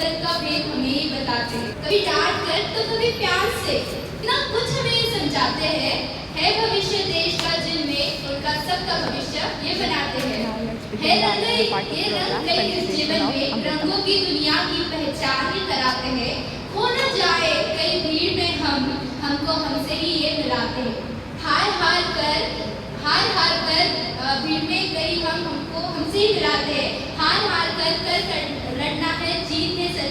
का भेद हमें ये बताते हैं। कभी डांट कर तो कभी प्यार से। इतना कुछ हमें समझाते हैं। है भविष्य देश का जिनमें उनका सबका भविष्य ये बनाते हैं। है रंग ये रंग कई इस जीवन में, रंगों की दुनिया की पहचान ही कराते हैं। हो न जाए कई भीड़ में हम, हमको हमसे ही ये मिलाते हैं। हार हार कर, हार हार कर भीड़ में कई हम हमको हमसे ही मिलाते हैं। हार हार कर कर कर लड़ना है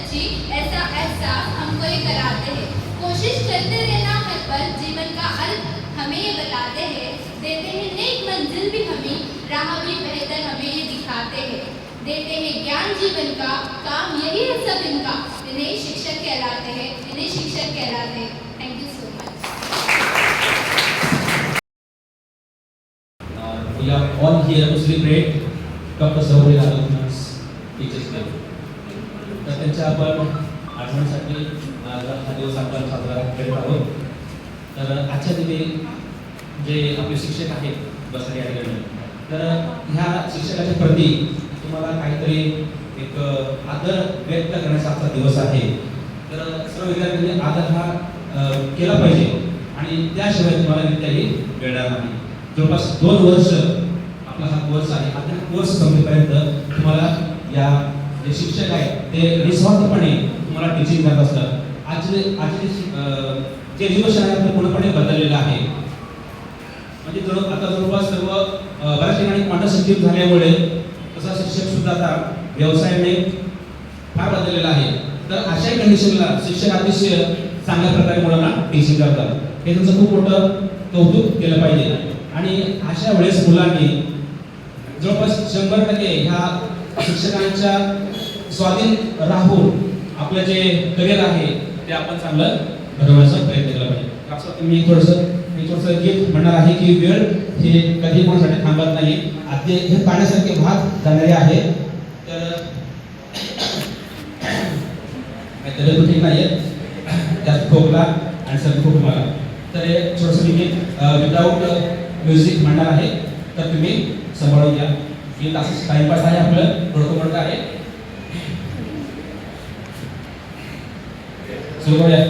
सच्ची ऐसा एहसास हमको ये कराते हैं। कोशिश करते रहना हर पल, जीवन का अर्थ हमें ये बताते हैं। देते हैं, नेक मंजिल भी हमें, राह भी बेहतर हमें ये दिखाते हैं। देते हैं, ज्ञान जीवन का काम यही है सब इनका। इन्हें शिक्षक कहलाते हैं, इन्हें शिक्षक कहलाते हैं। Thank you so much we are all here to celebrate Dr. Saurabh Radhakrishna's Teachers Day. तर त्यांच्या आपण आठवणीसाठी आज हा दिवस आपण साजरा करत आहोत. तर आजच्या तिथे जे आपले शिक्षक आहेत बसले या तर ह्या शिक्षकाच्या प्रती तुम्हाला काहीतरी एक आदर व्यक्त करण्याचा आजचा दिवस आहे. तर सर्व विद्यार्थ्यांनी आदर हा केला पाहिजे आणि त्याशिवाय तुम्हाला विद्याही मिळणार नाही. जवळपास दोन वर्ष आपला हा कोर्स आहे. आता हा कोर्स संपेपर्यंत तुम्हाला या जे शिक्षक आहेत ते निस्वार्थपणे तुम्हाला टीचिंग करत असतात. आज आजचे जे एज्युकेशन आहे पूर्णपणे बदललेलं आहे. म्हणजे जवळ आता जवळपास सर्व बऱ्याच ठिकाणी कॉन्ट्रासेप्टिव्ह झाल्यामुळे तसा शिक्षक सुद्धा आता व्यवसायाने फार बदललेला आहे. तर अशाही कंडिशनला शिक्षक अतिशय चांगल्या प्रकारे मुलांना टीचिंग करतात. हे त्यांचं खूप मोठं कौतुक केलं पाहिजे. आणि अशा वेळेस मुलांनी जवळपास शंभर टक्के ह्या शिक्षकांच्या स्वाधीन राहून आपलं जे करिअर आहे ते आपण चांगलं घडवण्याचा प्रयत्न केला पाहिजे. असं मी थोडंसं मी थोडंसं गीत म्हणणार आहे की वेळ हे कधी कोणासाठी थांबत नाही. आधी हे पाण्यासारखे भाग जाणारे आहे. तर काही ठीक नाही त्यात खोकला आणि सर खूप मला. तर हे थोडंसं मी विदाऊट म्युझिक म्हणणार आहे. तर तुम्ही सांभाळून घ्या. गीत असं टाइमपास आहे आपलं थोडं म्हणतं आहे सुरू करूया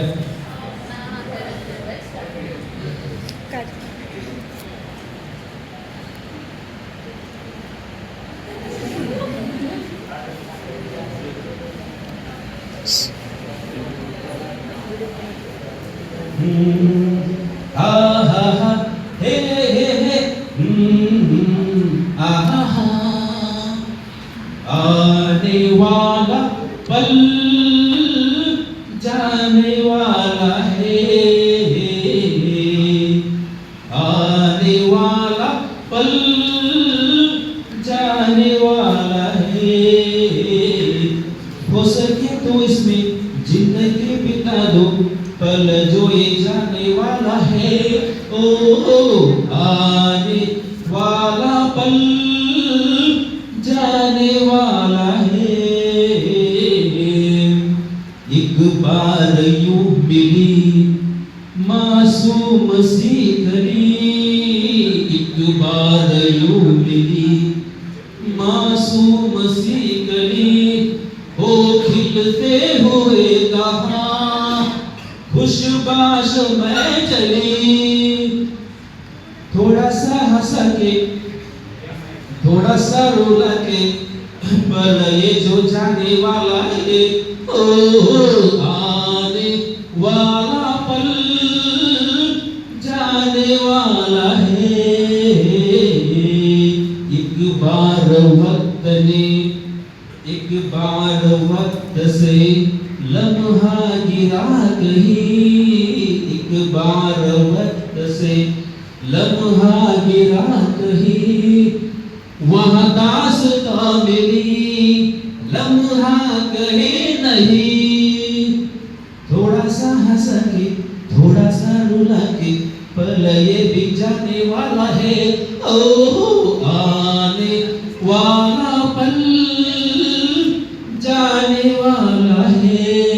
आ पल जाने वाला है। आने वाला पल जाने वाला है। हो सके तो इसमें जिंदगी बिता दो पल जो ये जाने वाला है। ओ, ओ आने बार यूं मासूम सी करी एक बार यूं मासूम सी करी हो खिलते हुए कहा खुशबाश मैं चली। थोड़ा सा हंसा के थोड़ा सा रोला के पर ये जो जाने वाला है ओ आने वाला पल जाने वाला है एक बार वक्त ने एक बार वक्त से लम्हा गिरा कहीं एक बार वक्त से लम्हा गिरा कहीं वहाँ दासता मिली लम्हा कहे नहीं. थोड़ा सा हंस के थोड़ा सा रुला के पल ये भी जाने वाला है. ओ आने वाला पल जाने वाला है.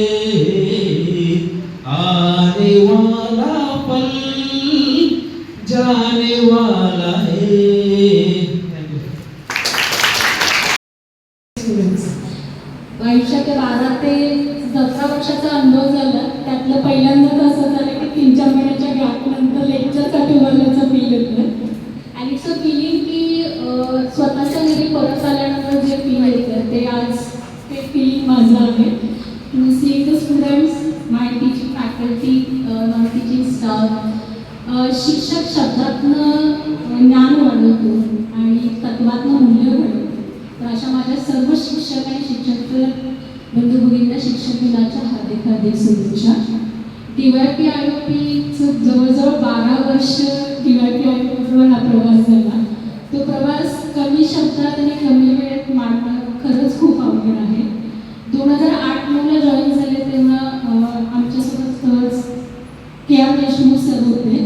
मला ते दत्ता पक्षाचा वर्षाचा अनुभव झाला. त्यातलं पहिल्यांदाच असं झालं की तीन चार महिन्याच्या गॅपनंतर लेक्चरसाठी उभारल्याचं फील येतं आणि इट्स अ फिलिंग की स्वतःच्या घरी परत आल्यानंतर जे फील येतं ते आज ते फिलिंग माझं आहे. To see the students my teaching faculty non teaching staff शिक्षक शब्दातनं ज्ञान वाढवतो आणि तत्वातनं मूल्य घडवतो तर अशा माझ्या सर्व शिक्षक आणि शिक्षक शिक्षक दिनाच्या हार्दिक हार्दिक शुभेच्छा D Y P I O पीचं जवळजवळ बारा वर्ष डी वाय पी आय ओवर हा प्रवास झाला. तो प्रवास कमी शब्दात आणि कमी वेळेत मांडणं खरंच खूप अवघड आहे. दोन हजार आठ नऊला जॉईन झाले तेव्हा अं, आमच्यासोबत सहज के आर देशमुख सर होते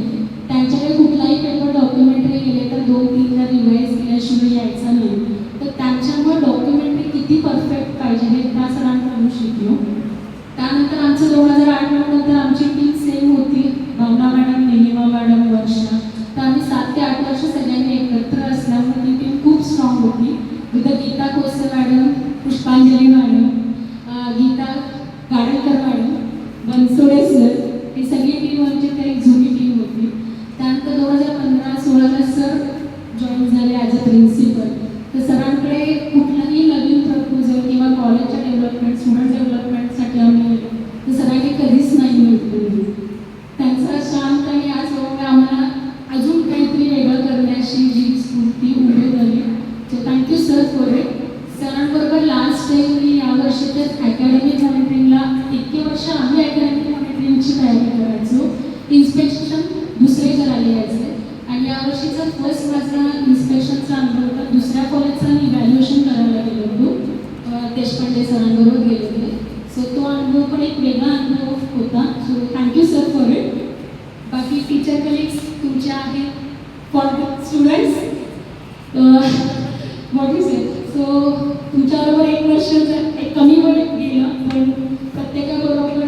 त्यांच्याकडे कुठलाही पेपर डॉक्युमेंटरी गेले तर दोन तीनदा रिवाईज केल्याशिवाय यायचा नाही तर त्यांच्यामुळे डॉक्युमेंटरी किती परफेक्ट पाहिजे हे त्या सरांकडून शिकलो त्यानंतर आमचं दोन हजार आठ नंतर आमची टीम सेम होती. Bhavana madam Nilima madam Varsha. तर आम्ही सात ते आठ वर्ष सगळ्यांनी एकत्र असल्यामुळे ती टीम खूप स्ट्रॉंग होती. With Geeta Kose madam Pushpanjali madam Geeta Gadankar madam Bansode sir ही सगळी टीम आमची त्या एक जुनी टीम होती. त्यानंतर दोन हजार पंधरा सोळाला सर जॉईन झाले ॲज अ प्रिन्सिपल तर सरांकडे कुठलाही नवीन प्रपोजल किंवा कॉलेजच्या डेव्हलपमेंट स्टुडंट डेव्हलपमेंटसाठी आम्ही तर सरांनी कधीच नाही भेटलेली त्यांचा शांत आणि या स्वभावामुळे आम्हाला अजून काहीतरी वेगळं करण्याची जी स्फूर्ती उमेद आली so thank you sir for it सरांबरोबर last time मी यावर्षीच्या अकॅडमिक मॉनिटरिंगला इतके वर्ष आम्ही अकॅडमिक मॉनिटरिंगची तयारी करायचो इन्स्पेक्शन दुसरे करायला यायचे आणि यावर्षीचा फर्स्ट माझा इन्स्पेक्शनचा अनुभव होता दुसऱ्या कॉलेजचा मी इव्हॅल्युएशन करायला गेलो होतो अं, देशपांडे सरांबरोबर गेले होते सो तो अनुभव पण एक वेगळा अनुभव होता. So thank you sir for it बाकी टीचर कलिग्स तुमच्या आहेत contact students what is it so तुमच्याबरोबर एक वर्ष जर एक कमी वर गेलं पण प्रत्येकाबरोबर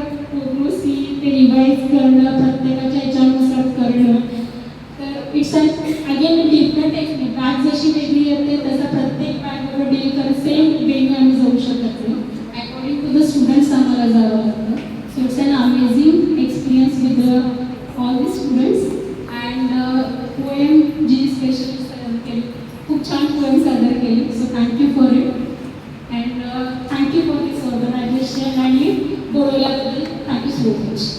सी ते रिवाईज करणं प्रत्येकाच्या याच्यानुसार करणं. तर इट्स अगेन डिफरंट एक बॅग जशी वेगळी येते तसं verdadeira absurda.